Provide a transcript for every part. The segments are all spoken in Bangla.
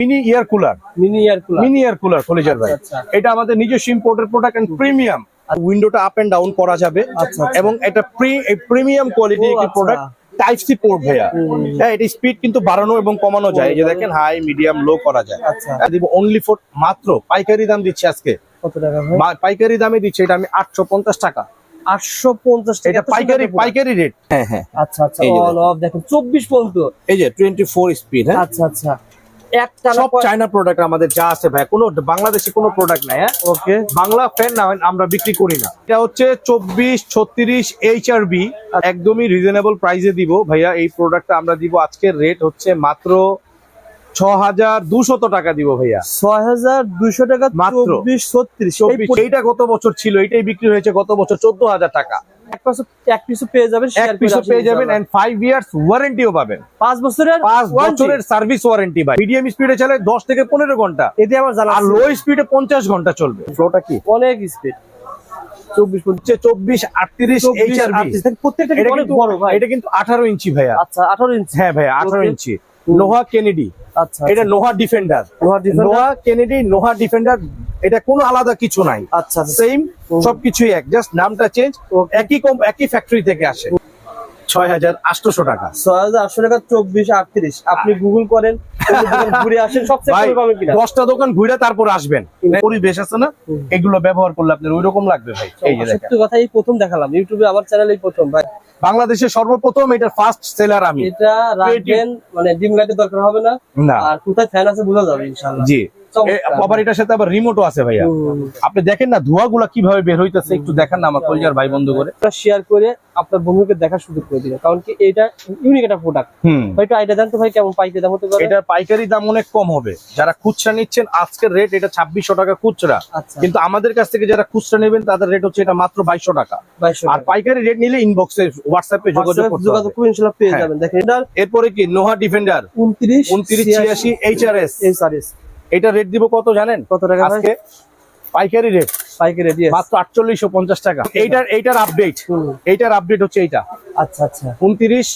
Mini air cooler mini air cooler mini air cooler কলেজের ভাই। আচ্ছা। এটা আমাদের নিজস্ব ইম্পোর্টের প্রোডাক্ট এন্ড প্রিমিয়াম উইন্ডোটা আপ এন্ড ডাউন করা যাবে। আচ্ছা, আচ্ছা। এবং এটা প্রিমিয়াম কোয়ালিটি একটি আচ্ছা। প্রোডাক্ট টাইপ সি পোর্ট ভাইয়া। হ্যাঁ এটা স্পিড কিন্তু বাড়ানো এবং কমানো যায়। যে দেখেন হাই মিডিয়াম লো করা যায়। আচ্ছা। দিব অনলি ফর মাত্র পাইকারি দাম দিচ্ছি আজকে। কত টাকা পাইকারি দামে দিচ্ছি এটা আমি আটশো পঞ্চাশ টাকা। আটশো পঞ্চাশ টাকা এটা পাইকারি পাইকারি রেট হ্যাঁ হ্যাঁ। আচ্ছা আচ্ছা। অফ দেখুন চব্বিশ পর্যন্ত। এই যে টোয়েন্টি ফোর স্পিড হ্যাঁ? আচ্ছা আচ্ছা। সব চায়না প্রোডাক্ট আমাদের যা আছে ভাই কোনো বাংলাদেশে কোনো প্রোডাক্ট নাই হ্যাঁ? ওকে বাংলা ফ্যান না আমরা বিক্রি করি না। এটা হচ্ছে চব্বিশ ছত্রিশ এইচ আর বি একদমই রিজনেবল প্রাইসে দিব। ভাইয়া এই প্রোডাক্টটা আমরা দিব। আজকের রেট হচ্ছে মাত্র টাকা দিব ভাইয়া। টাকা মাত্র। এইটা গত বছর ছিল এটাই বিক্রি হয়েছে গত বছর চোদ্দ হাজার টাকা। এক পিসও পেয়ে যাবেন এক পিসও পেয়ে যাবেন এন্ড ফাইভ ইয়ার্স ওয়ারেন্টিও পাবেন। পাঁচ বছরের পাঁচ বছরের সার্ভিস ওয়ারেন্টি ভাই। মিডিয়াম স্পিডে চলে দশ থেকে পনেরো ঘণ্টা। এতে আমার জানা আর লো স্পিডে পঞ্চাশ ঘণ্টা চলবে। ফ্লোটা কি? অনেক স্পিড এটা কিন্তু আঠারো ইঞ্চি ভাইয়া। আচ্ছা আঠারো ইঞ্চি। হ্যাঁ ভাইয়া আঠারো ইঞ্চি। নোহা কেনেডি। আচ্ছা এটা Noha defender. Noha? Kennedy Noha defender এটা কোনো আলাদা কিছু নাই। আচ্ছা আচ্ছা। সেম সবকিছুই এক জাস্ট নামটা চেঞ্জ একই কম একই ফ্যাক্টরি থেকে আসে। ছয় হাজার টাকা। ছয় হাজার আটশো টাকা চব্বিশ আটত্রিশ। আপনি গুগল করেন ঘুরে আসেন সবচেয়ে পাবেন কিনা? দশটা দোকান ঘুরে তারপর আসবেন। পরিবেশ আছে না? এগুলো ব্যবহার করলে আপনার ওই রকম লাগবে ভাই। এই সত্যি কথা এই প্রথম দেখালাম। ইউটিউবে আমার চ্যানেলে প্রথম ভাই। বাংলাদেশের সর্বপ্রথম এটা ফার্স্ট সেলার আমি। এটা রাখবেন মানে ডিম লাইটের দরকার হবে না। না। আর কোথায় ফ্যান আছে বোঝা যাবে ইনশাআল্লাহ। জি। এটার সাথে আবার রিমোটও আছে ভাইয়া। আপনি দেখেন না ধোঁয়াগুলা কীভাবে বের হইতেছে একটু দেখেন না আমার কলজার ভাই বন্ধু করে। শেয়ার করে আপনার বন্ধুকে দেখার সুযোগ করে কারণ কি এটা ইউনিক একটা প্রোডাক্ট হয়তো ভাই কেমন পাইকারি দাম হতে পারে? এটার পাইকারি দাম অনেক কম হবে। যারা খুচরা নিচ্ছেন আজকের রেট এটা ছাব্বিশশো টাকা খুচরা। আচ্ছা। কিন্তু আমাদের কাছ থেকে যারা খুচরা নেবেন তাদের রেট হচ্ছে এটা মাত্র বাইশশো টাকা। আর পাইকারি রেট নিলে ইনবক্সে হোয়াটসঅ্যাপে যোগাযোগ করতে যোগাযোগ। করে ইনশাল্লাহ পেয়ে হ্যাঁ। যাবেন। দেখেন এরপরে কি? নোহা ডিফেন্ডার উনত্রিশ উনত্রিশ ছিয়াশি এইচ আর এস এই সারিস এটা রেট দিব কত জানেন? কত টাকা ভাই? আজকে পাইকারি রেট পাইকারি দিয়ে মাত্র আটচল্লিশশো পঞ্চাশ টাকা। এইটার এইটার আপডেট এইটার আপডেট হচ্ছে এইটা। আচ্ছা আচ্ছা। উনত্রিশ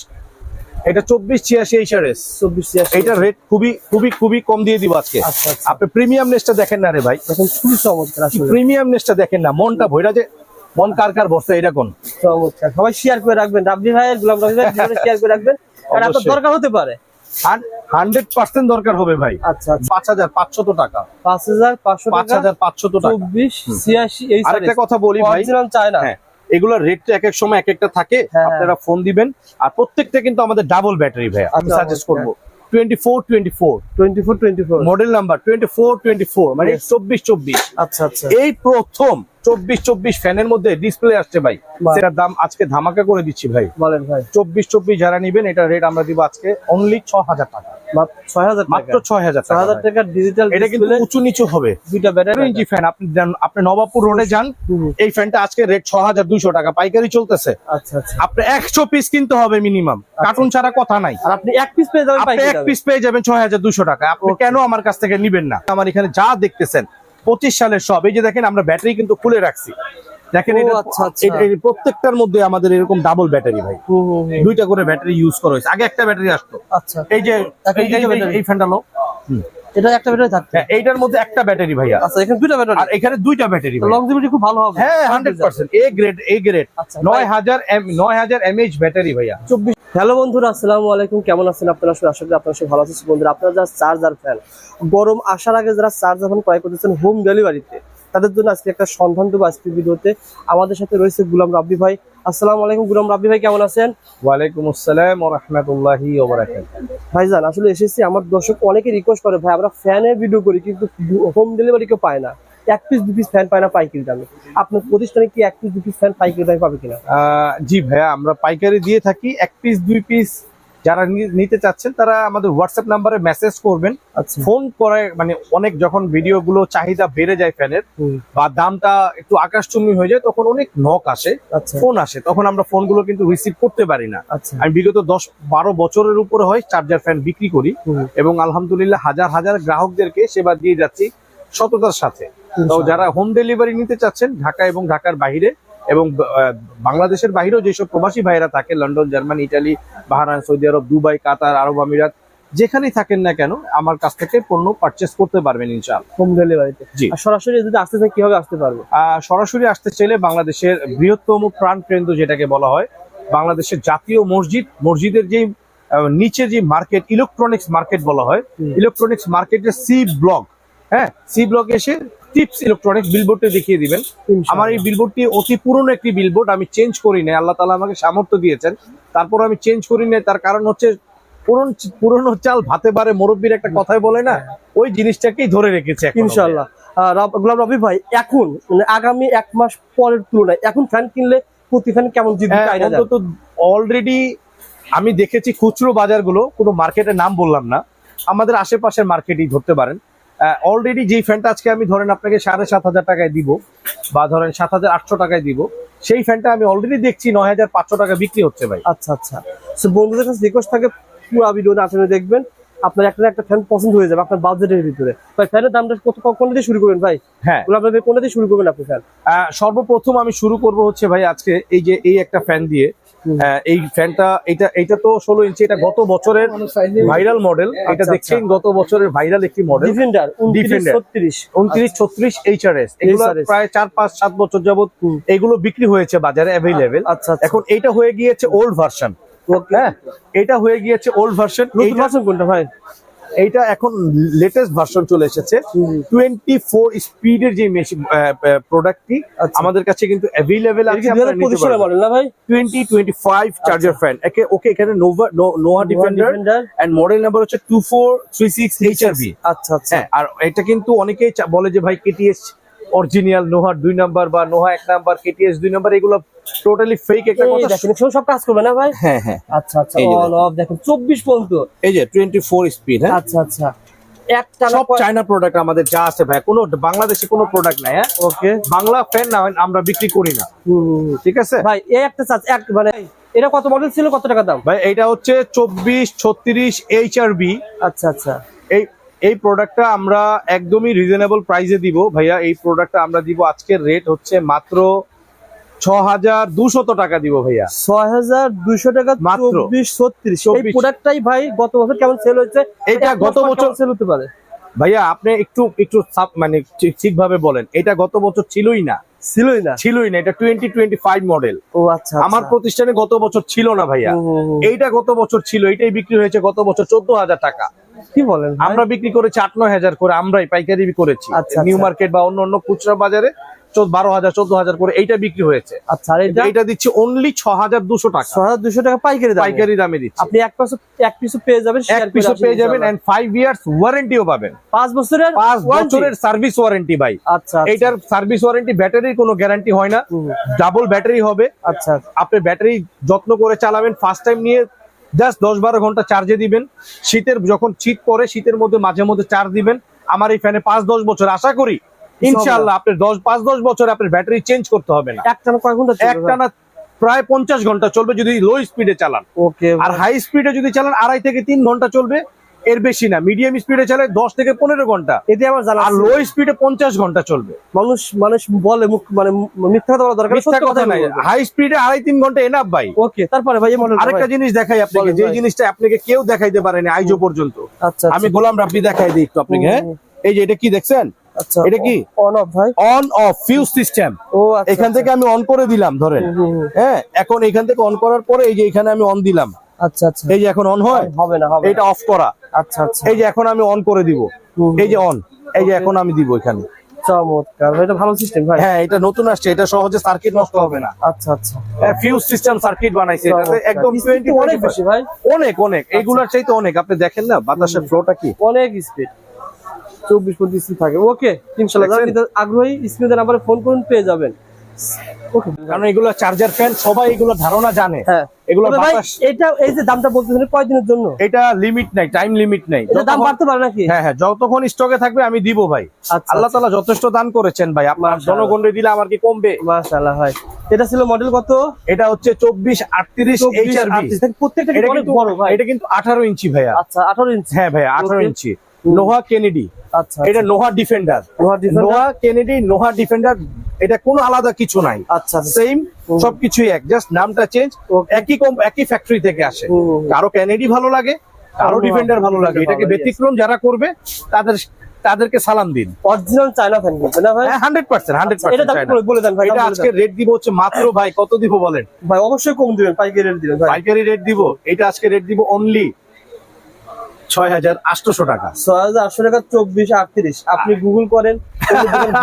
এটা চব্বিশ ছিয়াশি এইচ আর চব্বিশ ছিয়াশি। এইটার রেট খুবই খুবই খুবই কম দিয়ে দিব আজকে। আচ্ছা আচ্ছা। আপনি প্রিমিয়াম নেসটা দেখেন না রে ভাই। খুবই চমৎকার প্রিমিয়াম নেসটা দেখেন না মনটা ভৈরা যে মন কার কার বসে এটা কোন? চমৎকার। সবাই শেয়ার করে রাখবেন। রাবজি ভাইয়ের গোলাম রাবজি ভাই শেয়ার করে রাখবেন। আর আপনার দরকার হতে পারে। হান্ড্রেড পার্সেন্ট দরকার হবে ভাই। আচ্ছা আচ্ছা। পাঁচ হাজার পাঁচশত টাকা। পাঁচ হাজার পাঁচশো পাঁচ টাকা হাজার পাঁচশত টাকা। চব্বিশ ছিয়াশি এই আরেকটা কথা বলি ভাই। অরিজিনাল চায়না হ্যাঁ এগুলোর রেট তো এক এক সময় এক একটা থাকে। হ্যাঁ। আপনারা ফোন দিবেন। আর প্রত্যেকটা কিন্তু আমাদের ডাবল ব্যাটারি ভাই আমি আচ্ছা, সাজেস্ট করব। Twenty four model number twenty four twenty four মানে. চব্বিশ চব্বিশ। আচ্ছা আচ্ছা। এই প্রথম চব্বিশ চব্বিশ ফ্যানের মধ্যে ডিসপ্লে আসছে ভাই। সেটার দাম আজকে ধামাকা করে দিচ্ছি ভাই। বলেন ভাই। চব্বিশ চব্বিশ যারা নিবেন এটা রেট আমরা দিব আজকে অনলি ছ হাজার টাকা। মাত্র ছয় হাজার ছয় হাজার টাকা হাজার ভাই। টাকার ডিজিটাল এটা কিন্তু উঁচু নিচু হবে। দুইটা ব্যাটারি ইঞ্চি ফ্যান আপনি আপনি নবাবপুর রোডে যান এই ফ্যানটা আজকে রেট ছ হাজার দুইশো টাকা পাইকারি চলতেছে। আচ্ছা আচ্ছা। আপনি একশো পিস কিনতে হবে মিনিমাম কার্টুন ছাড়া কথা নাই। আর আপনি এক পিস পেয়ে যাবেন আপনি এক পিস পেয়ে যাবেন ছয় হাজার দুশো টাকা। আপনি কেন আমার কাছ থেকে নিবেন না? আমার এখানে যা দেখতেছেন পঁচিশ সালের সব। এই যে দেখেন আমরা ব্যাটারি কিন্তু খুলে রাখছি। দেখেন এটা আচ্ছা, আচ্ছা। প্রত্যেকটার মধ্যে আমাদের এরকম ডাবল ব্যাটারি ভাই। দুইটা করে ব্যাটারি ইউজ করা হয়েছে। আগে একটা ব্যাটারি আসতো। আচ্ছা এই যে এই- ফ্যানটা লো এটা একটা ব্যাটারি থাকবে এইটার মধ্যে একটা ব্যাটারি ভাইয়া। আচ্ছা এখানে দুইটা ব্যাটারি আর এখানে দুইটা ব্যাটারি লংজিভিটি খুব ভালো হবে। হ্যাঁ এ গ্রেড এ গ্রেড আচ্ছা, এমএইচ ব্যাটারি ভাইয়া। চব্বিশ হ্যালো বন্ধুরা আসসালামু আলাইকুম। কেমন আছেন আপনারা? সবাই আশা করি আপনারা সবাই ভালো আছেন। বন্ধুরা আপনারা যারা চার্জার ফ্যান গরম আসার আগে যারা চার্জার ফ্যান ক্রয় করতেছেন হোম ডেলিভারিতে তাদের জন্য আজকে একটা সন্ধান দেবো আজকে ভিডিওতে। আমাদের সাথে রয়েছে গুলাম রাব্বি ভাই। আসসালামু আলাইকুম গুলাম রাব্বি ভাই কেমন আছেন? ওয়ালাইকুম আসসালাম ও রহমতুল্লাহি ভাইজান আসলে এসেছি আমার দর্শক অনেকে রিকোয়েস্ট করে ভাই আমরা ফ্যানের ভিডিও করি কিন্তু হোম ডেলিভারি কেউ পায় না। এক পিস দু পিস ফ্যান পায় না পাইকারি দামে। আপনার প্রতিষ্ঠানে কি এক পিস দু পিস ফ্যান পাইকারি দামে পাবে কিনা? জি ভাইয়া আমরা পাইকারি দিয়ে থাকি এক পিস দুই পিস যারা নিতে চাচ্ছেন তারা আমাদের হোয়াটসঅ্যাপ নাম্বারে মেসেজ করবেন। আচ্ছা। ফোন করে মানে অনেক যখন ভিডিও গুলো চাহিদা বেড়ে যায় ফ্যানের বা দামটা একটু আকাশচুম্বী হয়ে যায় তখন অনেক নক আসে আচ্ছা। ফোন আসে। তখন আমরা ফোনগুলো কিন্তু রিসিভ করতে পারি না। আচ্ছা। আমি বিগত দশ বারো বছরের উপরে হয় চার্জার ফ্যান বিক্রি করি এবং আলহামদুলিল্লাহ হাজার হাজার গ্রাহকদেরকে সেবা দিয়ে যাচ্ছি সততার সাথে। তো যারা হোম ডেলিভারি নিতে চাচ্ছেন ঢাকা এবং ঢাকার বাইরে এবং বাংলাদেশের বাইরেও যেসব প্রবাসী ভাইরা থাকে London Germany Italy Bahrain Saudi আরব দুবাই কাতার আরব আমিরাত যেখানেই থাকেন না কেন আমার কাছ থেকে পণ্য পারচেস করতে পারবেন ইনশাআল্লাহ। হোম ডেলিভারিতে। সরাসরি যদি আসতে চাই কীভাবে আসতে পারবে? সরাসরি আসতে চাইলে বাংলাদেশের বৃহত্তম প্রাণ কেন্দ্র যেটাকে বলা হয় বাংলাদেশের জাতীয় মসজিদ মসজিদের যে নিচে যে মার্কেট ইলেকট্রনিক্স মার্কেট বলা হয় ইলেকট্রনিক্স মার্কেটের সি ব্লক হ্যাঁ? সি ব্লক এসে টিপস ইলেকট্রনিক্স বিলবোর্ডে দেখিয়ে দিবেন। আমার এই বিলবোর্ডটি অতি পুরনো একটি বিলবোর্ড আমি চেঞ্জ করি নাই। আল্লাহ তালা আমাকে সামর্থ্য দিয়েছেন। তারপর আমি চেঞ্জ করি নাই তার কারণ হচ্ছে পুরন পুরনো চাল ভাতে বারে মুরব্বীর একটা কথাই বলে না ওই জিনিসটাকেই ধরে রেখেছে। ইনশাল্লাহ গোলাম রবি ভাই এখন মানে আগামী এক মাস পরের তুলনায় এখন ফ্যান কিনলে প্রতি ফ্যান কেমন হ্যাঁ? অন্তত অলরেডি আমি দেখেছি খুচরো বাজারগুলো কোনো মার্কেটের নাম বললাম না। আমাদের আশেপাশের মার্কেটই ধরতে পারেন। অলরেডি যেই ফ্যানটা আজকে আমি ধরেন আপনাকে সাড়ে সাত হাজার টাকায় দিব বা ধরেন সাত হাজার আটশো টাকায় দিব সেই ফ্যানটা আমি অলরেডি দেখছি নয় হাজার পাঁচশো টাকা বিক্রি হচ্ছে ভাই। আচ্ছা আচ্ছা। তো বন্ধুদের কাছে রিকোয়েস্ট থাকে পুরো ভিডিও আসলে দেখবেন আপনার একটা একটা ফ্যান পছন্দ হয়ে যাবে আপনার বাজেটের ভিতরে। ভাই ফ্যানের দামটা কত কোন দিয়ে শুরু করবেন ভাই? হ্যাঁ। রবি কোনটা দিয়ে শুরু করবেন আপনি ফ্যান সর্বপ্রথম আমি শুরু করব হচ্ছে ভাই আজকে এই যে এই একটা ফ্যান দিয়ে এই ফ্যানটা এটা এটা তো ষোলো ইঞ্চি এটা গত বছরের ভাইরাল মডেল এটা আচ্ছা, দেখছেন গত বছরের ভাইরাল একটি মডেল ডিফেন্ডার। ছত্রিশ। উনত্রিশ ছত্রিশ এইচআরএস এগুলো এস প্রায় চার পাঁচ সাত বছর যাবত এগুলো বিক্রি হয়েছে বাজারে অ্যাভেলেবেল আচ্ছা আচ্ছা। এখন এটা হয়ে গিয়েছে ওল্ড ভার্সন হ্যাঁ এটা হয়ে গিয়েছে ওল্ড ভার্সন নতুন ভার্সন কোনটা ভাই? এইটা এখন লেটেস্ট ভার্সন চলে এসেছে। টোয়েন্টি ফোর স্পিডের যে মেশিন প্রোডাক্টটি আচ্ছা। আমাদের কাছে কিন্তু অ্যাভেলেবেল আছে twenty twenty five charger fan একে ওকে এখানে নোভা নোহা ডিফেন্ডার এন্ড মডেল নাম্বার হচ্ছে two four three six HRB আচ্ছা আচ্ছা। হ্যাঁ আর এটা কিন্তু অনেকেই বলে যে ভাই কেটিএস অরিজিনাল নোহার দুই নাম্বার বা নোহা এক নাম্বার কেটিএস দুই নাম্বার এগুলো টোটালি ফেক একটা কথা। দেখেন সব কাজ করবে না ভাই? হ্যাঁ হ্যাঁ। আচ্ছা আচ্ছা অন অফ দেখেন চব্বিশ পর্যন্ত। এই যে টোয়েন্টি ফোর স্পিড হ্যাঁ? আচ্ছা আচ্ছা। সব চায়না প্রোডাক্ট আমাদের যা আছে ভাই কোনো বাংলাদেশে কোনো প্রোডাক্ট নাই হ্যাঁ? ওকে বাংলা ফ্যান না আমরা বিক্রি করি না। ঠিক আছে? ভাই এই একটা চার্জ এক মানে এটা কত মডেল ছিল কত টাকা দাম? ভাই এটা হচ্ছে চব্বিশ ছত্রিশ এইচআরবি আচ্ছা আচ্ছা। এই এই প্রোডাক্টটা আমরা একদমই রিজনেবল প্রাইসে দিব। ভাইয়া এই প্রোডাক্টটা আমরা দিব আজকের রেট হচ্ছে মাত্র হাজার দুশত টাকা দিব ভাইয়া। ছয় হাজার দুইশো টাকা চব্বিশ ছত্রিশ। এই প্রোডাক্টটাই ভাই গত বছর কেমন সেল হয়েছে? এটা গত বছর সেল হতে পারে? ভাইয়া আপনি একটু একটু মানে ঠিক- ঠিকভাবে বলেন। এটা গত বছর ছিলই না। ছিলই না? ছিলই না। এটা টোয়েন্টি টোয়েন্টি ফাইভ মডেল ও আচ্ছা আমার প্রতিষ্ঠানে গত বছর ছিল না ভাইয়া। এইটা গত বছর ছিল। এটাই বিক্রি হয়েছে গত বছর চোদ্দ হাজার টাকা। কি বলেন আমরা বিক্রি করেছি আট নয় হাজার করে। আমরাই পাইকারি করেছি। আচ্ছা, নিউ আচ্ছা। মার্কেট বা অন্য অন্য খুচরা বাজারে। বারো হাজার চোদ্দ হাজার করে এইটা বিক্রি হয়েছে। আচ্ছা এইটা দিচ্ছি অনলি ছ হাজার দুশো টাকা। ছয় হাজার দুশো টাকা পাইকারি পাইকারি দামে দিচ্ছি। আপনি এক পিস এক পিসও পেয়ে যাবেন এক পিসও পেয়ে যাবেন এন্ড ফাইভ ইয়ার্স ওয়ারেন্টিও পাবেন। পাঁচ বছরের পাঁচ বছরের সার্ভিস ওয়ারেন্টি ভাই। আচ্ছা আচ্ছা। এইটার সার্ভিস ওয়ারেন্টি ব্যাটারির কোনো গ্যারান্টি হয় না। ডাবল ব্যাটারি হবে। আচ্ছা আপনি ব্যাটারি যত্ন করে চালাবেন ফার্স্ট টাইম নিয়ে জাস্ট দশ বারো ঘণ্টা চার্জে দিবেন। শীতের যখন শীত পরে শীতের মধ্যে মাঝে মধ্যে চার্জ দিবেন। আমার এই ফ্যানে পাঁচ দশ বছর। আশা করি ইনশাআল্লাহ আপনার দশ পাঁচ দশ বছর আপনার ব্যাটারি চেঞ্জ করতে হবে না। একটানা কয় ঘণ্টা একটানা প্রায় পঞ্চাশ ঘণ্টা চলবে যদি লো স্পিডে চালান। ওকে আর হাই স্পিডে যদি চালান আড়াই থেকে তিন ঘণ্টা চলবে এর বেশি না। মিডিয়াম স্পিডে চালায় দশ থেকে পনেরো ঘণ্টা। এতে জানা আর লো স্পিডে পঞ্চাশ ঘণ্টা চলবে। মানুষ মানুষ বলে মুখ মানে মিথ্যা কথা বলা দরকার মিথ্যা কথা নাই। হাই স্পিডে আড়াই তিন ঘণ্টা এনাফ ভাই। ওকে তারপরে ভাই আরেকটা জিনিস দেখাই আপনাকে যে জিনিসটা আপনাকে কেউ দেখাইতে পারেনি আইজো পর্যন্ত। আচ্ছা আমি গোলাম রাব্বি দেখাই দিই একটু আপনাকে হ্যাঁ? এই যে এটা কি দেখছেন? আচ্ছা এটা কি? অন অফ ভাই। অন অফ ফিউজ সিস্টেম ও আচ্ছা এখান থেকে আমি অন করে দিলাম ধরেন। হ্যাঁ এখন এখান থেকে অন করার পরে এই যে এখানে আমি অন দিলাম। আচ্ছা আচ্ছা। এই যে এখন অন হয় হবে না হবে এটা অফ করা। আচ্ছা আচ্ছা। এই যে এখন আমি অন করে দিব। এই যে অন এই যে এখন আমি দিব এখানে। চমৎকার এটা ভালো সিস্টেম ভাই। হ্যাঁ এটা নতুন আসছে এটা সহজে সার্কিট নষ্ট হবে না। আচ্ছা আচ্ছা। ফিউজ সিস্টেম সার্কিট বানাইছে এটাতে একদম 20 অনেক বেশি ভাই। অনেক অনেক। এইগুলার চাইতে অনেক। আপনি দেখেন না বাতাসের ফ্লোটা কি? অনেক স্পিড চব্বিশ পঁচিশ থাকে। ওকে ইনশাল্লাহ আগ্রহী স্ক্রিনের নাম্বারে ফোন করুন পেয়ে যাবেন। কারণ এগুলো চার্জার ফ্যান সবাই এগুলো ধারণা জানে। হ্যাঁ। এগুলো তবে ভাই বাতাস এটা এই যে দামটা বলতেছেন কয়দিনের জন্য? এটা লিমিট নাই টাইম লিমিট নাই। দাম যতক্ষণ- বাড়তে পারে নাকি? হ্যাঁ হ্যাঁ যতক্ষণ স্টকে থাকবে আমি দিব ভাই। আচ্ছা আল্লাহ তালা যথেষ্ট দান করেছেন ভাই। আপনার। জনগণরে দিলে আমার কি কমবে? মাশাআল্লাহ ভাই। এটা ছিল মডেল কত? এটা হচ্ছে চব্বিশ আটত্রিশ 24, 38 দেখেন, প্রত্যেকটা অনেক বড় ভাই। এটা কিন্তু আঠারো ইঞ্চি ভাইয়া। আচ্ছা আঠারো ইঞ্চি। হ্যাঁ ভাইয়া আঠারো ইঞ্চি। নোহা কেনেডি। আচ্ছা এটা Noha defender. Noha Kennedy Noha defender এটা কোনো আলাদা কিছু নাই। আচ্ছা আচ্ছা। সেম সবকিছুই এক জাস্ট নামটা চেঞ্জ একই কম একই ফ্যাক্টরি থেকে আসে। কারও ক্যানেডি ভালো লাগে আরও ডিফেন্ডার ভালো লাগে। এটাকে. ব্যতিক্রম যারা করবে তাদের তাদেরকে সালাম দিন। অরিজিনাল চায়না ফ্যান কিন্তু না ভাই? হান্ড্রেড পার্সেন্ট হান্ড্রেড এটা দাম বলে দেন ভাই এটা আজকে রেট দিব হচ্ছে মাত্র ভাই কত দিব বলেন? ভাই অবশ্যই কম দিবেন পাইকারি রেট দিবেন ভাই। পাইকারি রেট দিব এটা আজকে রেট দিব অনলি ছয় হাজার আটশোশো টাকা। ছয় হাজার আটশো টাকা চব্বিশ আটত্রিশ। আপনি গুগল করেন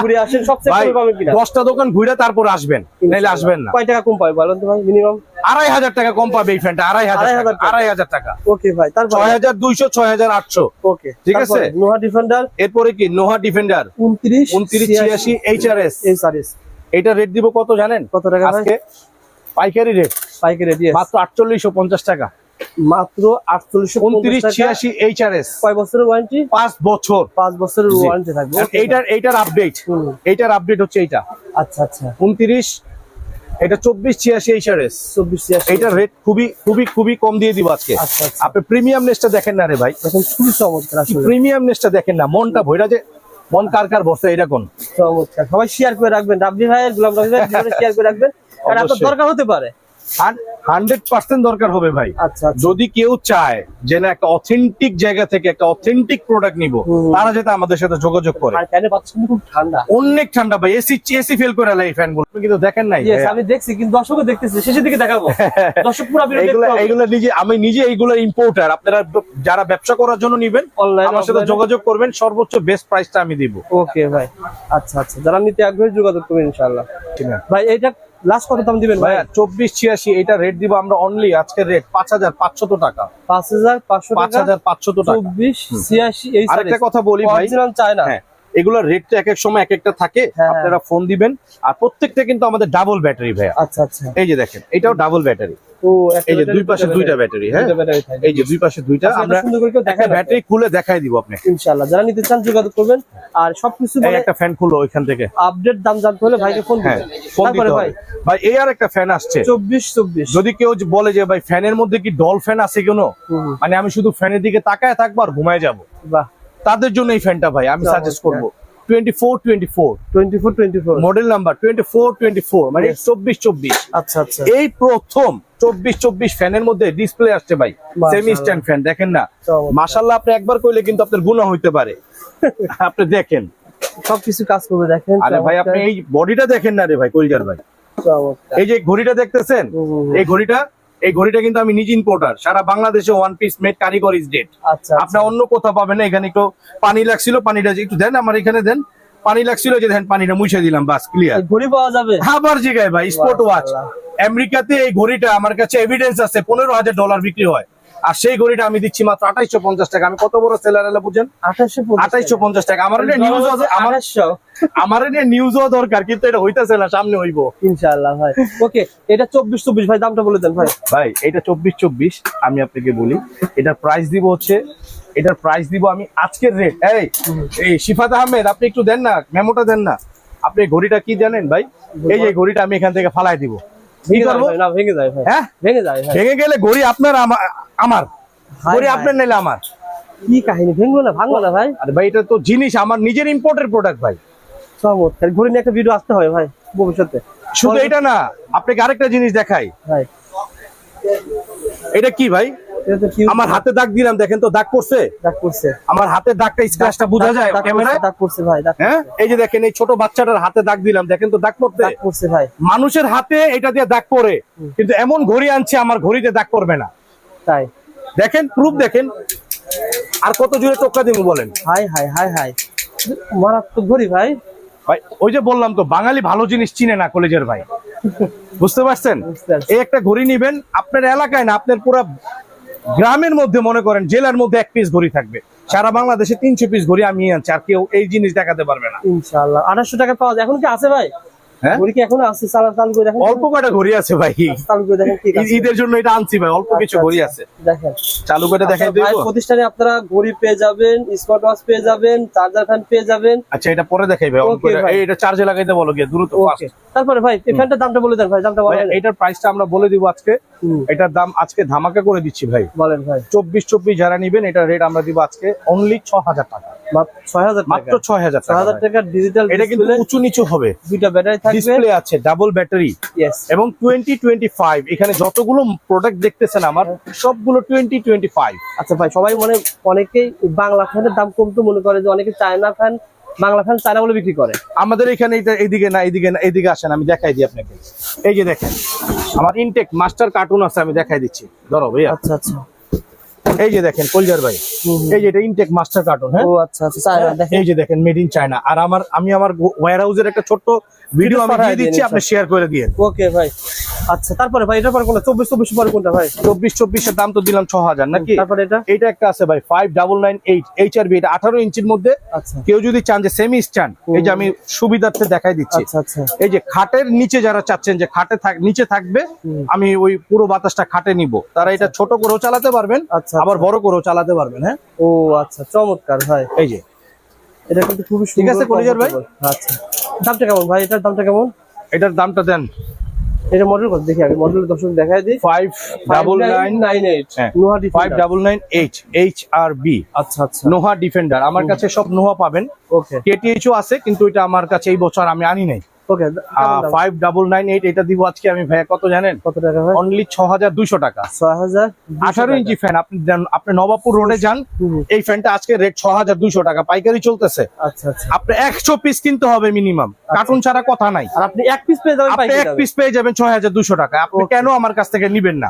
ঘুরে আসেন সবচেয়ে ভাই পাবেন কিনা? দশটা দোকান ঘুরে তারপর আসবেন নাইলে আসবেন না। কয় টাকা কম পাবে বলেন তো ভাই মিনিমাম আড়াই হাজার টাকা কম পাবে এই ফ্যানটা আড়াই হাজার আড়াই হাজার টাকা, ওকে ভাই তারপর? ছয় হাজার দুইশো ছয় হাজার আটশো। ওকে ঠিক আছে? নোহা ডিফেন্ডার এরপরে কি? নোহা ডিফেন্ডার উনত্রিশ উনত্রিশ ছিয়াশি। এইচ আর এস এই সারিস এটা রেট দিব কত জানেন? কত টাকা আজকে পাইকারি রেট পাইকারি রেট মাত্র আটচল্লিশশো পঞ্চাশ টাকা। মাত্র আটচল্লিশশো উনত্রিশ ছিয়াশি এইচ আর এস কয় বছরের ওয়ারেন্টি পাঁচ বছর। পাঁচ বছরের ওয়ারেন্টি থাকবে। এইটার এইটার আপডেট এইটার আপডেট হচ্ছে এইটা। আচ্ছা আচ্ছা। উনত্রিশ এটা চব্বিশ ছিয়াশি এইচ আর এস চব্বিশ ছিয়াশি। এইটার রেট খুবই খুবই খুবই কম দিয়ে দিব আজকে। আচ্ছা আচ্ছা। আপনি প্রিমিয়াম নেসটা দেখেন না রে ভাই। এখন খুবই চমৎকার প্রিমিয়াম নেসটা দেখেন না। মনটা ভৈরা যে মন কার কার বসে এটা কোন চমৎকার। সবাই শেয়ার করে রাখবেন। রাবলি ভাইয়ের গোলাম রবি ভাই শেয়ার করে রাখবেন। কারণ আপনার দরকার হতে পারে। হান্ড্রেড পার্সেন্ট দরকার হবে ভাই। আচ্ছা আচ্ছা। যদি কেউ চায় যে না একটা অথেন্টিক জায়গা থেকে একটা অথেন্টিক প্রোডাক্ট নিব তারা যাতে আমাদের সাথে যোগাযোগ করে। ঠান্ডা। অনেক ঠান্ডা ভাই এসি এসি ফেল করে এই ফ্যানগুলো। কিন্তু দেখেন নাই আমি দেখছি কিন্তু দর্শকও দেখতেছি শেষের দিকে দেখাবো। দর্শক পুরো নিজে আমি নিজে এইগুলো ইম্পোর্টার আপনারা যারা ব্যবসা করার জন্য নিবেন অনলাইন আমার সাথে যোগাযোগ করবেন সর্বোচ্চ বেস্ট প্রাইসটা আমি দিব। ওকে ভাই। আচ্ছা আচ্ছা। যারা নিতে আগ্রহী যোগাযোগ করবেন ইনশাআল্লাহ। ভাই এটা লাস্ট কত দাম দিবেন ভাই? চব্বিশ ছিয়াশি এটা রেট দিব আমরা অনলি আজকের রেট পাঁচ হাজার পাঁচশত টাকা। পাঁচ হাজার পাঁচশো পাঁচ টাকা হাজার পাঁচশত টাকা। চব্বিশ ছিয়াশি এই আরেকটা কথা বলি ভাই। অরিজিনাল চায়না হ্যাঁ এগুলোর রেট তো এক এক সময় এক একটা থাকে হ্যাঁ। আপনারা ফোন দিবেন। আর প্রত্যেকটা কিন্তু আমাদের ডাবল ব্যাটারি ভাইয়া। আচ্ছা আচ্ছা। এই যে দেখেন এটাও ডাবল ব্যাটারি এই যে দুই পাশে দুইটা ব্যাটারি। হ্যাঁ? দুইটা battery থাকে। এই যে দুই পাশে দুইটা আচ্ছা, আমরা সুন্দর করে কেউ একটা দেখায় না। ব্যাটারি খুলে দেখাই দিব আপনাকে। ইনশাআল্লাহ যারা নিতে চান যোগাযোগ করবেন। আর সবকিছু মানে একটা ফ্যান খুলো ওইখান থেকে। আপডেট দাম জানতে হলে ভাইকে ফোন হ্যাঁ ফোন দিতে ভাই? ভাই এই আর একটা ফ্যান আসছে। চব্বিশ চব্বিশ। যদি কেউ বলে যে ভাই ফ্যানের মধ্যে কি ডল ফ্যান আছে কেন? মানে আমি শুধু ফ্যানের দিকে তাকায় থাকব আর ঘুমায় যাব। বাহ। তাদের জন্য এই ফ্যানটা ভাই আমি সাজেস্ট করব। মডেল নাম্বার মানে আচ্ছা আচ্ছা। এই প্রথম চব্বিশ চব্বিশ ফ্যানের মধ্যে ডিসপ্লে আসছে ভাই। সেমি স্ট্যান্ড ফ্যান দেখেন না? আপনি একবার কইলে কিন্তু আপনার গুণা হইতে পারে। আপনি দেখেন। সবকিছু কাজ করবে দেখেন আরে ভাই আপনি এই বডিটা দেখেন না রে ভাই কলজার ভাই। এই যে ঘড়িটা দেখতেছেন। এই ঘড়িটা এই ঘড়িটা কিন্তু আমি নিজে ইম্পোর্টার সারা বাংলাদেশে ওয়ান পিস মেড কারিগর ইজ ডেট আচ্ছা আপনার অন্য কোথাও পাবেন না এখানে একটু পানি লাগছিল পানিটা একটু দেন আমার এখানে দেন। পানি লাগছিল যে দেন পানিটা মুছে দিলাম বাস ক্লিয়ার ঘড়ি পাওয়া যাবে? আবার জায়গায় ভাই স্পোর্ট ওয়াচ আমেরিকাতে এই ঘড়িটা আমার কাছে এভিডেন্স আছে পনেরো হাজার ডলার বিক্রি হয়। আর সেই ঘড়িটা আমি দিচ্ছি মাত্র আঠাইশো পঞ্চাশ টাকা। আমি কত বড় সেলার এলা বুঝেন? আঠাইশো পঞ্চাশ টাকা। আমার এটা নিউজ আমার আমার এটা নিউজও দরকার কিন্তু এটা হইতেছে না সামনে হইব। ইনশাআল্লাহ ভাই। ওকে এটা চব্বিশ চব্বিশ ভাই দামটা বলে দেন ভাই। ভাই এটা চব্বিশ চব্বিশ আমি আপনাকে বলি। এটার প্রাইস দিব হচ্ছে এটার প্রাইস দিব আমি আজকের রেট এই এই শিফাত আহমেদ আপনি একটু দেন না মেমোটা দেন না। আপনি ঘড়িটা কি জানেন ভাই? এই যে ঘড়িটা আমি এখান থেকে ফালাই দিব। ভেঙে যায় হ্যাঁ? ভেঙে যায় ভেঙে গেলে গড়ি আপনার আমার। গড়ি আপনার নিলে আমার। কি কাহিনী? ভেঙবো না ভাঙবো না ভাই। আরে ভাই এটা তো জিনিস আমার নিজের ইম্পোর্টের প্রোডাক্ট ভাই। চমৎকার। ঘুরে নিয়ে একটা ভিডিও আসতে হয় ভাই ভবিষ্যতে। শুধু এটা না আপনাকে আরেকটা জিনিস দেখাই। ভাই। এটা কি ভাই? আমার হাতে দাগ দিলাম দেখেন তো দাগ পড়ছে? দাগ করছে আমার হাতের দাগটা স্ক্র্যাচটা বোঝা যায় ক্যামেরায়? দাগ করছে ভাই দাগ হ্যাঁ? এই যে দেখেন এই ছোট বাচ্চাটার হাতে দাগ দিলাম দেখেন তো দাগ পড়তে। দাগ করছে ভাই। মানুষের হাতে এটা দিয়ে দাগ পড়ে কিন্তু এমন ঘড়ি আনছে আমার ঘড়িতে দাগ পড়বে না। তাই। দেখেন প্রুফ দেখেন। আর কত জোরে টোকা দিব বলেন? হাই হাই হাই হাই। মারাত্মক ঘড়ি ভাই। ভাই ওই যে বললাম তো বাঙালি ভালো জিনিস চিনে না কলেজের ভাই। বুঝতে পারছেন? এই একটা ঘড়ি নিবেন আপনার এলাকায় না আপনার পুরো গ্রামের মধ্যে মনে করেন জেলার মধ্যে এক পিস ঘড়ি থাকবে। সারা বাংলাদেশে তিনশো পিস ঘড়ি আমি আনছি আর কেউ এই জিনিস দেখাতে পারবে না। ইনশাআল্লাহ। আঠাশশো টাকা পাওয়া যায়। এখন কি আছে ভাই? হ্যাঁ? অল্প কয়টা ঘড়ি আছে ভাই। ঈদের জন্য এটা আনছি ভাই অল্প কিছু আচ্ছা, ঘড়ি আচ্ছা। আছে। দেখেন। চালু করে দেখাই আচ্ছা, প্রতিষ্ঠানে আপনারা ঘড়ি পেয়ে যাবেন স্মার্ট ওয়াচ পেয়ে যাবেন চার্জার ফ্যান পেয়ে যাবেন। আচ্ছা এটা পরে দেখাই ভাই। এটা চার্জে লাগাইতে বলো গিয়ে দ্রুত ওকে। তারপরে ভাই এই ফ্যানটার দামটা বলে দেন ভাই দামটা এটার প্রাইসটা আমরা বলে দিব আজকে। এটার দাম আজকে ধামাকা করে দিচ্ছি ভাই। বলেন ভাই। চব্বিশ চব্বিশ যারা নিবেন এটা রেট আমরা দিব আজকে অনলি ছ হাজার টাকা। মাত্র ছয় হাজার মাত্র ছয় হাজার টাকা ডিজিটাল এটা কিন্তু উঁচু নিচু হবে। দুইটা ব্যাটারি ডিসপ্লে আছে ডাবল ব্যাটারি এবং টোয়েন্টি টোয়েন্টি ফাইভ এখানে যতগুলো প্রোডাক্ট দেখতেছেন আমার সবগুলো টোয়েন্টি টোয়েন্টি ফাইভ আচ্ছা ভাই সবাই মনে অনেকেই বাংলা ফ্যানের দাম কমতে মনে করে যে অনেকে China fan Bangla fan China বলে বিক্রি করে। আমাদের এখানে এটা এদিকে না এদিকে না এদিকে আসেন আমি দেখাই দিই আপনাকে। এই যে দেখেন আমার ইনটেক মাস্টার কার্টুন আছে আমি দেখাই দিচ্ছি। ধরো ভাইয়া। আচ্ছা আচ্ছা। এই যে দেখেন কলজার ভাই। এই যে এটা ইনটেক মাস্টার কার্টুন হ্যাঁ? ও আচ্ছা আচ্ছা দেখেন। এই যে দেখেন মেড ইন চায়না আর আমার আমি আমার ওয়্যার হাউসের একটা ছোট্ট ভিডিও আমি দিয়ে দিচ্ছি আপনি শেয়ার করে দিয়ে। ওকে ভাই। আচ্ছা তারপরে ভাই এটা পর কোনটা? চব্বিশ চব্বিশ পরে কোনটা ভাই? চব্বিশ চব্বিশের দাম তো দিলাম ছ হাজার নাকি? তারপরে এটা? এটা একটা আছে ভাই five double nine eight H R B এটা আঠারো ইঞ্চির মধ্যে। আচ্ছা। কেউ যদি চান যে সেমি স্ট্যান্ড এই যে আমি সুবিধার্থে দেখাই দিচ্ছি। আচ্ছা আচ্ছা। এই যে খাটের নিচে যারা চাচ্ছেন যে খাটে থাক নিচে থাকবে আমি ওই পুরো বাতাসটা খাটে নিব। তারা এটা ছোট করেও চালাতে পারবেন আচ্ছা আবার বড় করেও চালাতে পারবেন হ্যাঁ? ও আচ্ছা চমৎকার ভাই। এই যে। এটা কিন্তু খুবই ঠিক আছে, কলিজার ভাই? আচ্ছা। দামটা কেমন ভাই? এটার দামটা কেমন? এটার দামটা দেন। এটা মডেল কত? দেখি আমি মডেল দর্শক দেখাই দিই। Five double nine nine eight হ্যাঁ। Noha five double nine H H R B আচ্ছা আচ্ছা। নোহা ডিফেন্ডার আমার কাছে সব নোহা পাবেন। ওকে কেটিএইচও আছে কিন্তু এটা আমার কাছে এই বছর আমি আনি নাই। Okay five double nine eight এটা দিব আজকে আমি ভাইয়া। কত জানেন? কত টাকা ভাই? অনলি ছ হাজার দুইশো টাকা। ছয় হাজার আঠারো ইঞ্চি ফ্যান আপনি আপনি নবাবপুর রোডে যান এই ফ্যানটা আজকে রেট ছ হাজার দুইশো টাকা। পাইকারি চলতেছে। আচ্ছা আচ্ছা। আপনি একশো পিস কিনতে হবে মিনিমাম কার্টুন ছাড়া কথা নাই। আর আপনি এক পিস পেয়ে যাবেন আপনি এক পিস পেয়ে যাবেন ছয় হাজার দুশো টাকা আপনি কেন আমার কাছ থেকে নিবেন না।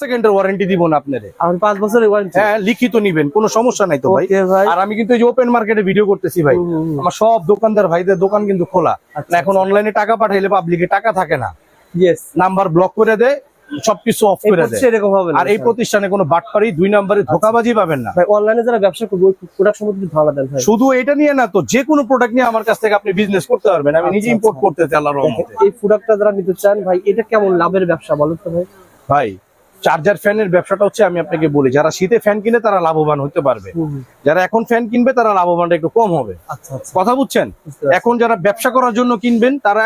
সেকেন্ডের ওয়ারেন্টি দিব না আপনারে। আপনি পাঁচ বছরের ওয়ারেন্টি হ্যাঁ লিখিত নিবেন কোনো সমস্যা নাই তো ভাই। আর আমি কিন্তু এই যে ওপেন মার্কেটে ভিডিও করতেছি ভাই। আমার সব দোকানদার ভাইদের দোকান কিন্তু খোলা। আচ্ছা, এখন অনলাইনে টাকা পাঠাইলে পাবলিকে টাকা থাকে না। ইয়েস নাম্বার ব্লক করে দেয় সবকিছু অফ করে দেয়। এরকম হবে আর এই প্রতিষ্ঠানে কোনো বাটপারি দুই নাম্বারে ধোকাবাজি পাবেন না। ভাই অনলাইনে যারা ব্যবসা করবে প্রোডাক্ট সম্বন্ধে ধারণা দেন ভাই। শুধু এটা নিয়ে না তো যে কোনো প্রোডাক্ট নিয়ে আমার কাছ থেকে আপনি বিজনেস করতে পারবেন। আমি নিজে আচ্ছা, ইম্পোর্ট আচ্ছা। করতে চাই আল্লাহর রহমতে। এই প্রোডাক্টটা যারা নিতে চান ভাই এটা কেমন লাভের ব্যবসা বলুন তো ভাই? ভাই চার্জার ফ্যানের ব্যবসাটা হচ্ছে আমি আপনাকে বলি যারা শীতে ফ্যান কিনে তারা লাভবান হতে পারবে। যারা এখন ফ্যান কিনবে তারা লাভবানটা একটু কম হবে। আচ্ছা আচ্ছা। কথা বুঝছেন? এখন যারা ব্যবসা করার জন্য কিনবেন তারা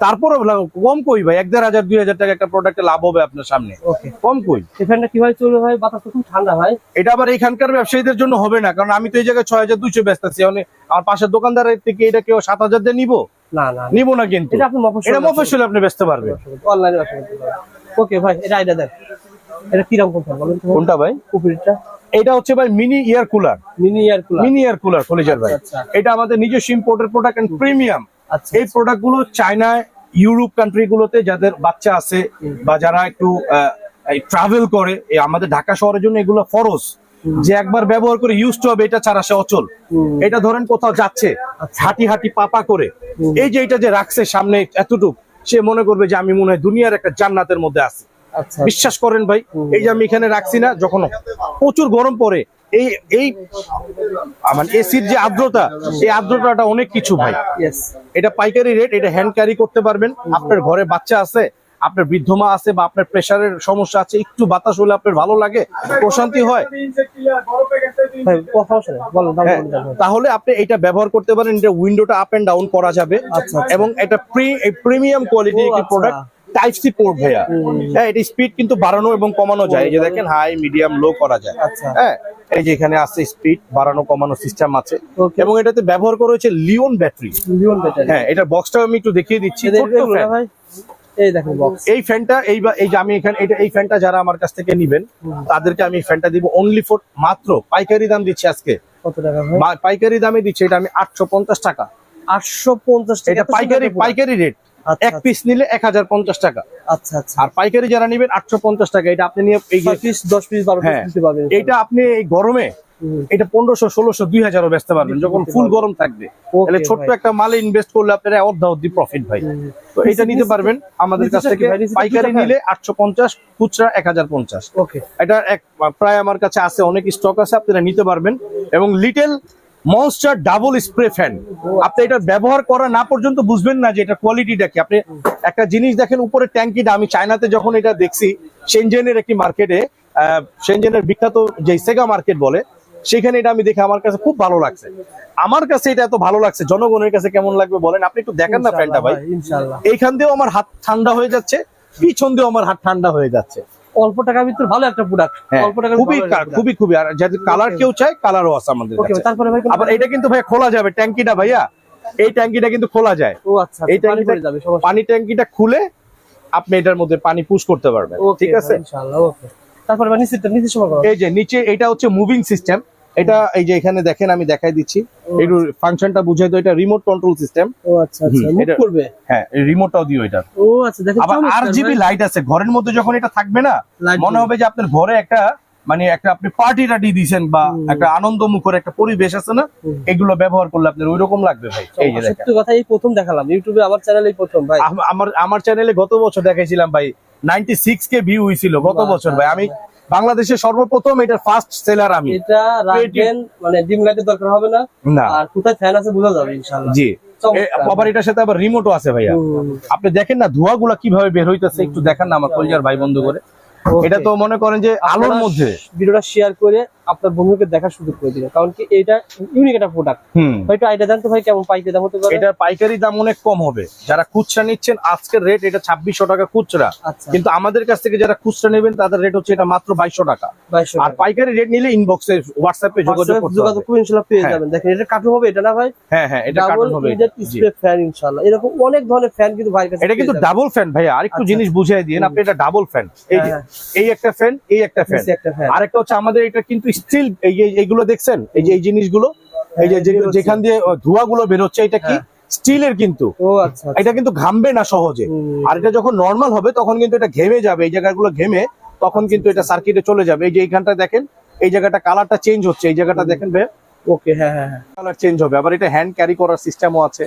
তারপরে কম কই ভাই? এক দেড় হাজার দুই হাজার টাকা একটা প্রোডাক্টে লাভ হবে আপনার সামনে। কম কই? ফ্যানটা কীভাবে চলবে ভাই? বাতাস খুব ঠান্ডা ভাই। এটা আবার এখানকার ব্যবসায়ীদের জন্য হবে না কারণ আমি তো এই জায়গায় ছয় হাজার দুইশো ব্যস্ত আছি। মানে আমার পাশের দোকানদারের থেকে এটা কেউ সাত হাজার দিয়ে নিবো? না। নিবো না কিন্তু। এটা মফসলে আপনি ব্যস্ত পারবেন। অনলাইনে ওকে ভাই এটা দেন। এটা কীরকম কোম্পানি বলুন কোনটা ভাই? কুপিটা এটা হচ্ছে ভাই mini air cooler. Mini air cooler. Mini air cooler কলেজের ভাই। আচ্ছা, এটা আমাদের নিজস্ব ইম্পোর্টের প্রোডাক্ট এন্ড প্রিমিয়াম আচ্ছা এই প্রোডাক্টগুলো চায়নায় ইউরোপ কান্ট্রি গুলোতে যাদের বাচ্চা আছে বা যারা একটু ট্রাভেল করে আমাদের ঢাকা শহরের জন্য এগুলো ফরজ। যে একবার ব্যবহার করে ইউজ টু হবে এটা ছাড়া সে অচল। এটা ধরেন কোথাও যাচ্ছে আচ্ছা। হাঁটি হাঁটি পাপা করে। এই যে এটা যে রাখছে সামনে এতটুক সে মনে করবে যে আমি মনে হয় দুনিয়ার একটা জান্নাতের মধ্যে আছি। আচ্ছা বিশ্বাস করেন ভাই এই যে আমি এখানে রাখছি না যখন প্রচুর গরম পড়ে এই এই মানে এসির যে আর্দ্রতা এই আর্দ্রতাটা অনেক কিছু ভাই। এটা পাইকারি রেট এটা হ্যান্ড ক্যারি করতে পারবেন। আপনার ঘরে বাচ্চা আছে আপনার বৃদ্ধ মা আছে বা আপনার প্রেশারের সমস্যা আছে একটু বাতাস হলে আপনার ভালো লাগে প্রশান্তি হয়। হ্যাঁ, বলুন। তাহলে আপনি এটা ব্যবহার করতে পারেন এটা উইন্ডোটা আপ এন্ড ডাউন করা যাবে। আচ্ছা, আচ্ছা। এবং এটা প্রি প্রিমিয়াম কোয়ালিটির একটি আচ্ছা। প্রোডাক্ট টাইপ সি পোর্ট ভাইয়া। হ্যাঁ এটা স্পিড কিন্তু বাড়ানো এবং কমানো যায়। এই যে দেখেন হাই মিডিয়াম লো করা যায়। আচ্ছা। হ্যাঁ এই যে এখানে আছে স্পিড বাড়ানো কমানো সিস্টেম আছে। এবং এটাতে ব্যবহার করা হয়েছে লিওন ব্যাটারি লিওন ব্যাটারি হ্যাঁ এটা বক্সটাও আমি একটু দেখিয়ে দিচ্ছি। এই দেখেন বক্স এই ফ্যানটা এই এই যে আমি এখানে এটা এই ফ্যানটা যারা আমার কাছ থেকে নিবেন তাদেরকে আমি ফ্যানটা দিব অনলি ফর মাত্র পাইকারি দাম দিচ্ছি আজকে। কত টাকা পাইকারি দামে দিচ্ছি এটা আমি আটশো পঞ্চাশ টাকা। আটশো পঞ্চাশ টাকা এটা পাইকারি পাইকারি রেট আচ্ছা, এক পিস নিলে এক হাজার পঞ্চাশ টাকা। আচ্ছা আচ্ছা। আর পাইকারি যারা নিবেন আটশো পঞ্চাশ টাকা। এটা আপনি নিয়ে পিস দশ পিস বারো পিস হ্যাঁ। এটা আপনি এই গরমে। এটা পনেরোশো ষোলোশো দুই হাজারও বেচতে পারবেন। যখন ফুল গরম থাকবে। তাহলে ছোট্ট একটা মালে ইনভেস্ট করলে আপনার অর্ধা অর্ধি প্রফিট ভাই। তো এটা নিতে পারবেন। আমাদের কাছ থেকে পাইকারি নিলে আটশো পঞ্চাশ খুচরা এক হাজার পঞ্চাশ। এটা এক প্রায় আমার কাছে আছে অনেক স্টক আছে আপনারা নিতে পারবেন। এবং little monster double spray fan আপনি এটা ব্যবহার করা না পর্যন্ত বুঝবেন না যে এটা কোয়ালিটিটা কি। আপনি একটা জিনিস দেখেন উপরে ট্যাঙ্কিটা আমি চায়নাতে যখন এটা দেখছি সেনজেনের একটি মার্কেটে সেনজেনের বিখ্যাত যে সেগা মার্কেট বলে সেখানে এটা আমি দেখে আমার কাছে খুব ভালো লাগছে। আমার কাছে এটা এত ভালো লাগছে জনগণের কাছে কেমন লাগবে বলেন? আপনি একটু দেখেন না ফ্যানটা ভাই। এইখান দিয়েও আমার হাত ঠান্ডা হয়ে যাচ্ছে পিছন দিয়ে আমার হাত ঠান্ডা হয়ে যাচ্ছে। অল্প টাকার ভিতরে ভালো একটা প্রোডাক্ট হ্যাঁ, অল্প টাকার খুবই খুবই খুবই। আর যদি কালার কেউ চায় কালারও আছে আমাদের কাছে। তারপরে ভাই আবার এটা কিন্তু ভাই খোলা যাবে ট্যাঙ্কিটা ভাইয়া। এই ট্যাঙ্কিটা কিন্তু খোলা যায়। ও আচ্ছা এই পানি ট্যাঙ্কিটা- পানি ট্যাঙ্কিটা খুলে আপনি এটার মধ্যে পানি পুশ করতে পারবেন ঠিক আছে? ইনশাআল্লাহ ওকে তারপরে নিচে করো। এই যে নিচে এটা হচ্ছে মুভিং সিস্টেম এটা এই যে এখানে দেখেন আমি দেখাই দিচ্ছি। এই ফাংশনটা বুঝাই তো এটা রিমোট কন্ট্রোল সিস্টেম ও আচ্ছা আচ্ছা মুভ করবে? হ্যাঁ রিমোটটাও দিও এটা। ও আচ্ছা দেখেন আবার চমৎকার আর জিবি ভাই। লাইট আছে ঘরের মধ্যে যখন এটা থাকবে না মনে হবে যে আপনার ঘরে একটা মানে একটা আপনি পার্টি টাটি দিয়েছেন বা একটা আনন্দ মুখর একটা পরিবেশ আছে না এগুলো ব্যবহার করলে আপনার ওই রকম লাগবে ভাই। এই সত্যি কথা এই প্রথম দেখালাম ইউটিউবে আমার চ্যানেলেই প্রথম ভাই। আম- আমার আমার চ্যানেলে গত বছর দেখাইছিলাম ভাই নাইনটি সিক্স কে ভিউ হয়েছিল। গত বছর ভাই। আমি বাংলাদেশের সর্বপ্রথম এটা ফার্স্ট সেলার আমি। এটা রাখবেন মানে ডিম লাইটের দরকার হবে না। আর কোথায় ফ্যান আছে বোঝা যাবে ইনশাআল্লাহ। জি। আবার এটার সাথে আবার রিমোটও আছে ভাইয়া। আপনি দেখেন না ধোঁয়াগুলা কীভাবে বের হইতেছে একটু দেখেন না আমার কলিয়ার ভাই বন্ধু করে। এটা তো মনে করেন যে আলোর মধ্যে। ভিডিওটা শেয়ার করে আপনার বন্ধুকে দেখার সুযোগ করে দিবেন কারণ কি এটা ইউনিক একটা প্রোডাক্ট একটু আইডিয়া দেন তো ভাই কেমন পাইতে দাম হতে পারে? এটার পাইকারি দাম অনেক কম হবে। যারা খুচরা নিচ্ছেন আজকের রেট এটা ছাব্বিশশো টাকা খুচরা। আচ্ছা। কিন্তু আমাদের কাছ থেকে যারা খুচরা নেবেন তাদের রেট হচ্ছে এটা মাত্র বাইশশো টাকা। আর পাইকারি রেট নিলে ইনবক্সে হোয়াটসঅ্যাপে যোগাযোগ যোগাযোগ করে ইনশাআল্লাহ পেয়ে হ্যাঁ। যাবেন। দেখেন এটা কার্টুন হবে এটা না ভাই? হ্যাঁ হ্যাঁ এটা কার্টুন হবে এটা। স্প্রে ফ্যান ইনশাআল্লাহ এরকম অনেক ধরনের ফ্যান কিন্তু ভাই কাছে এটা কিন্তু ডাবল ফ্যান ভাইয়া। আরেকটু আচ্ছা। জিনিস বুঝিয়ে দিন আপনি এটা ডাবল ফ্যান এই হ্যাঁ। এই একটা ফ্যান এই একটা ফ্যান আরেকটা হচ্ছে আমাদের এটা কিন্তু স্টিল এইগুলো দেখছেন? এই যে এই জিনিসগুলো এই যে হ্যাঁ। যেখান দিয়ে ধোঁয়া গুলো বেরোচ্ছে এটা কি হ্যাঁ। স্টিলের কিন্তু? ও আচ্ছা আচ্ছা। এটা কিন্তু ঘামবে না সহজে। আর এটা যখন নর্মাল হবে তখন কিন্তু এটা ঘেমে যাবে। এই জায়গাগুলো ঘেমে তখন কিন্তু এটা সার্কিটে চলে যাবে। এই যে এইখানটা দেখেন এই জায়গাটা কালারটা চেঞ্জ হচ্ছে। এই জায়গাটা দেখেন ভাই ওকে হ্যাঁ হ্যাঁ হ্যাঁ। কালার চেঞ্জ হবে। আবার এটা হ্যান্ড ক্যারি করার সিস্টেমও আছে।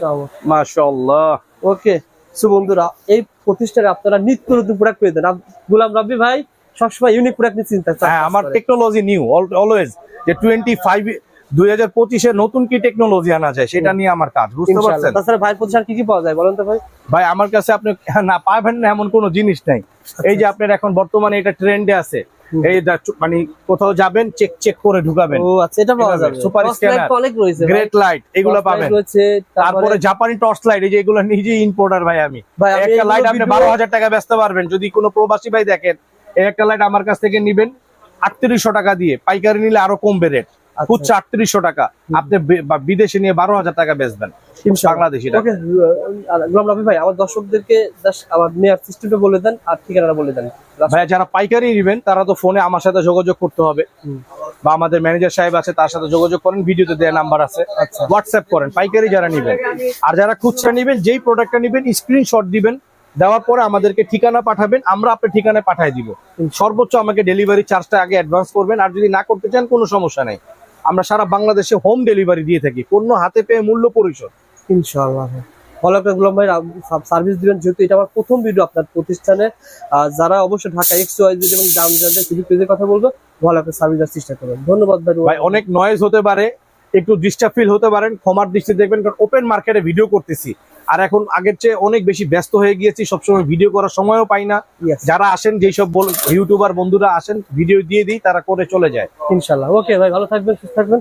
মাশাআল্লাহ। ওকে সো বন্ধুরা এই প্রতিষ্ঠানে আপনারা নিত্য নতুন প্রোডাক্ট পেয়ে দেন গুলাম রাব্বি ভাই সবসময় ইউনিক প্রোডাক্ট নিয়ে চিন্তা হ্যাঁ আমার টেকনোলজি নিউ অলওয়েজ যে টোয়েন্টি ফাইভ দুই হাজার পঁচিশে নতুন কি টেকনোলজি আনা যায় সেটা নিয়ে আমার কাজ বুঝতে পারছেন? তাছাড়া ভাই প্রতিষ্ঠান কি কি পাওয়া যায় বলেন তো ভাই? ভাই আমার কাছে আপনি না পাবেন না এমন কোনো জিনিস নাই। এই যে আপনার এখন বর্তমানে এটা ট্রেন্ডে আছে এই মানে কোথাও যাবেন চেক চেক করে ঢুকাবেন। ও আচ্ছা এটা পাওয়া যাবে। অনেক রয়েছে গ্রেট লাইট এগুলো পাবেন। তারপরে জাপানি টর্চ লাইট এই যে এগুলো নিজেই ইম্পোর্টার ভাই আমি। একটা লাইট আপনি video- বারো হাজার টাকা বেচতে পারবেন যদি কোনো প্রবাসী ভাই দেখেন এই একটা লাইট আমার কাছ থেকে নিবেন আটত্রিশশো টাকা দিয়ে। পাইকারি নিলে আরও কমবে রেট আচ্ছা। খুচরা আটত্রিশশো টাকা। আপনি বিদেশে নিয়ে বারো হাজার টাকা বেচবেন। বাংলাদেশি ভাই আমার দর্শকদেরকে আমার নেয়ার সিস্টেমটা বলে দেন আর ঠিকানাটা বলে দেন। ভাইয়া যারা পাইকারি নেবেন তারা তো ফোনে আমার সাথে যোগাযোগ করতে হবে। বা আমাদের ম্যানেজার সাহেব আছে তার সাথে যোগাযোগ করেন ভিডিওতে দেওয়া নাম্বার আছে। আচ্ছা। হোয়াটসঅ্যাপ করেন পাইকারি যারা নেবেন। আর যারা খুচরা নেবেন যেই প্রোডাক্টটা নেবেন স্ক্রিনশট দিবেন দেওয়ার পরে আমাদেরকে ঠিকানা পাঠাবেন আমরা আপনার ঠিকানায় পাঠিয়ে দিব। সর্বোচ্চ আমাকে ডেলিভারি চার্জটা আগে অ্যাডভান্স করবেন আর যদি না করতে চান কোনো সমস্যা নেই। আমরা সারা বাংলাদেশে হোম ডেলিভারি দিয়ে থাকি পণ্য হাতে পেয়ে মূল্য পরিশোধ। ইনশাআল্লাহ ভালো একটা গুলাম ভাই সার্ভিস দিবেন যেহেতু এটা আমার প্রথম ভিডিও আপনার প্রতিষ্ঠানে। যারা অবশ্যই ঢাকা এক্স এবং দাম জানতে সুযোগ পেজের কথা বলব ভালো একটা সার্ভিস দেওয়ার চেষ্টা করবেন। ধন্যবাদ ভাই অনেক নয়েজ হতে পারে একটু ডিস্টার্ব ফিল হতে পারেন ক্ষমার দৃষ্টি দেখবেন কারণ ওপেন মার্কেটে ভিডিও করতেছি। আর এখন আগের চেয়ে অনেক বেশি ব্যস্ত হয়ে গিয়েছি সবসময় ভিডিও করার সময়ও পাই না। যারা আসেন যেসব ইউটিউবার বন্ধুরা আসেন ভিডিও দিয়ে দিই তারা করে চলে যায়। ইনশাআল্লাহ ওকে ভাই ভালো থাকবেন সুস্থ থাকবেন।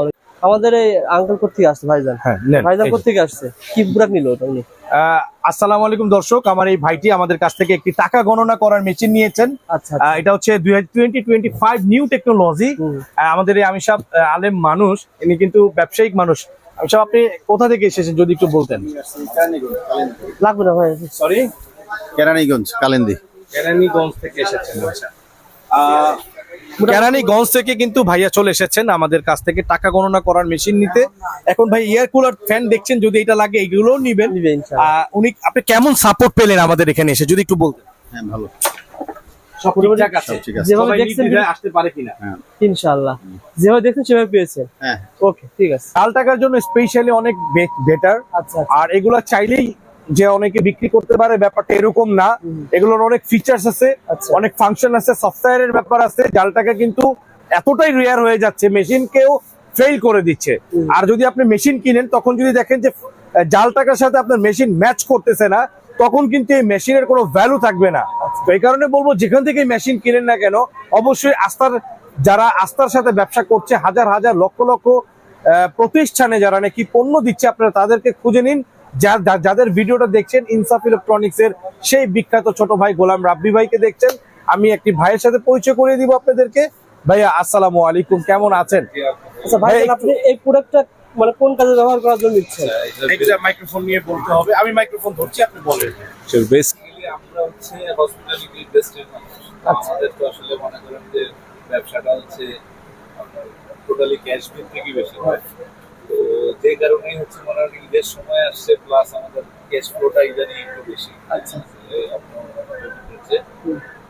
আলাইকুম। আমাদের এই আঙ্কেল কোথেকে আসছে ভাইজান? হ্যাঁ ভাইজান কোথেকে আসছে? কি বুড়াক নিল উনি? আসসালামু আলাইকুম দর্শক আমার এই ভাইটি আমাদের কাছ থেকে একটি টাকা গণনা করার মেশিন নিয়েছেন। আচ্ছা এটা হচ্ছে নিউ টেকনোলজি আমাদের এই আমি সব আলেম মানুষ ইনি কিন্তু ব্যবসায়িক মানুষ। সব আপনি কোথা থেকে এসেছেন যদি একটু বলতেন? লাগবে না ভাই। সরি কেরানীগঞ্জ কালেন্দি। কেরানীগঞ্জ থেকে এসেছেন আচ্ছা। কেরানীগঞ্জ থেকে কিন্তু ভাইয়া চলে এসেছেন আমাদের কাছ থেকে টাকা গণনা করার মেশিন নিতে। এখন ভাই এয়ার কুলার ফ্যান দেখছেন যদি এটা লাগে এগুলোও নিবেন। উনি আপনি কেমন সাপোর্ট পেলেন আমাদের এখানে এসে যদি একটু বলতেন? হ্যাঁ ভালো। সব ঠিকঠাক আছে সব ঠিক আছে। যেভাবে দেখছেন আসতে পারে কিনা। ইনশাআল্লাহ। যেভাবে দেখছেন সেভাবে পেয়েছেন। হ্যাঁ। ওকে ঠিক আছে। লাল টাকার জন্য স্পেশালি অনেক বেটার আচ্ছা আর এগুলা চাইলেই যে অনেকে বিক্রি করতে পারে ব্যাপারটা এরকম না। এগুলোর অনেক ফিচার্স আছে আচ্ছা। অনেক ফাংশন আছে সফটওয়্যারের ব্যাপার আছে। জাল টাকা কিন্তু এতটাই রেয়ার হয়ে যাচ্ছে মেশিনকেও ফেল করে দিচ্ছে। আর যদি আপনি মেশিন কিনেন তখন যদি দেখেন যে জাল টাকার সাথে আপনার মেশিন ম্যাচ করতেছে না তখন কিন্তু এই মেশিনের কোনো ভ্যালু থাকবে না। তো এই কারণে বলব যেখান থেকে মেশিন কিনেন না কেন অবশ্যই আস্থার যারা আস্থার সাথে ব্যবসা করছে হাজার হাজার লক্ষ লক্ষ প্রতিষ্ঠানে যারা নাকি পণ্য দিচ্ছে আপনারা তাদেরকে খুঁজে নিন। যাদের ভিডিওটা দেখছেন ইনসাফ ইলেকট্রনিক্স এর সেই বিখ্যাত ছোট ভাই গোলাম রাব্বি ভাইকে দেখছেন। আমি একটি ভাইয়ের সাথে পরিচয় করিয়ে দিব আপনাদেরকে। ভাইয়া আসসালামু আলাইকুম কেমন আছেন? আচ্ছা ভাই, আপনি এই প্রোডাক্টটা মানে কোন কাজে ব্যবহার করার জন্য নিচ্ছেন একটা মাইক্রোফোন নিয়ে বলতে হবে। আমি মাইক্রোফোন ধরছি আপনি বলেন। স্যার বেসিক্যালি আমরা হচ্ছে হসপিটালিটি বেস্টের মানুষ। আমাদের তো আসলে মনে করেন যে ব্যবসাটা হচ্ছে টোটালি ক্যাশ ভিত্তিকই বেশি হয়। তো যে কারণেই হচ্ছে মনে হয় ঈদের সময় আসছে প্লাস আমাদের ক্যাশ ফ্লোটা ইদানি একটু বেশি। আচ্ছা। হচ্ছে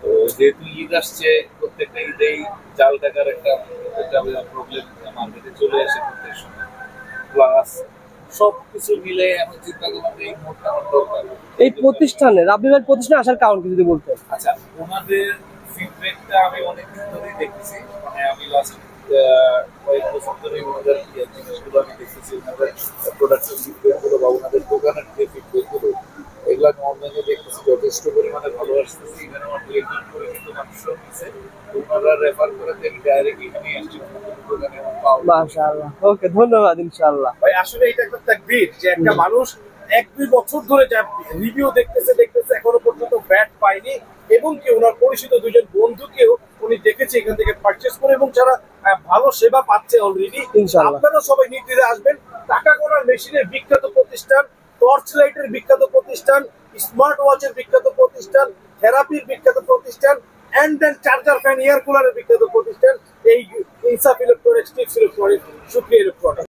তো যেহেতু ঈদ আসছে প্রত্যেকটা ঈদেই জাল টাকার একটা একটা প্রবলেম মার্কেটে চলে আসে প্রত্যেক সময়। প্লাস সব কিছু মিলে আমি চিন্তা করলাম এই মুহূর্তে আমার দরকার। এই প্রতিষ্ঠানে রাব্বি ভাই প্রতিষ্ঠানে আসার কারণ কি যদি বলতেন? আচ্ছা ওনাদের ফিডব্যাকটা আমি অনেকদিন ধরেই দেখতেছি মানে আমি লাস্ট কয়েক বছর ধরে ওনাদের ইয়ে জিনিসগুলো আমি দেখতেছি ওনাদের প্রোডাক্টের ফিডব্যাকগুলো বা ওনাদের দোকানের যে ফিডব্যাকগুলো এগুলো আমি অনলাইনে দেখতেছি যথেষ্ট পরিমাণে ভালো আসতেছে ইভেন আমার দু একজন করে কিন্তু মানুষও নিছে তো ওনারা রেফার করে আমি ডাইরেক্ট এখানে আসছি ওনাদের দোকানে আমার পাওয়া মাশাআল্লাহ। ওকে ধন্যবাদ ইনশাআল্লাহ। ভাই আসলে এটা একটা তাকদীর যে একটা মানুষ এক দুই বছর ধরে যা রিভিউ দেখতেছে দেখতেছে এখনও পর্যন্ত ব্যাট পায়নি এবং কি ওনার পরিচিত দুজন বন্ধুকেও উনি দেখেছে এখান থেকে পারচেস করে এবং যারা ভালো সেবা পাচ্ছে অলরেডি ইনশাআল্লাহ। আপনারা সবাই নির্দিদে আসবেন। টাকা গোনার মেশিনের বিখ্যাত প্রতিষ্ঠান টর্চ লাইটের বিখ্যাত প্রতিষ্ঠান স্মার্ট ওয়াচের বিখ্যাত প্রতিষ্ঠান থেরাপির বিখ্যাত প্রতিষ্ঠান and then charger fan air কুলারের বিখ্যাত প্রতিষ্ঠান। Insaf electronics Tips electronics Supriya electronics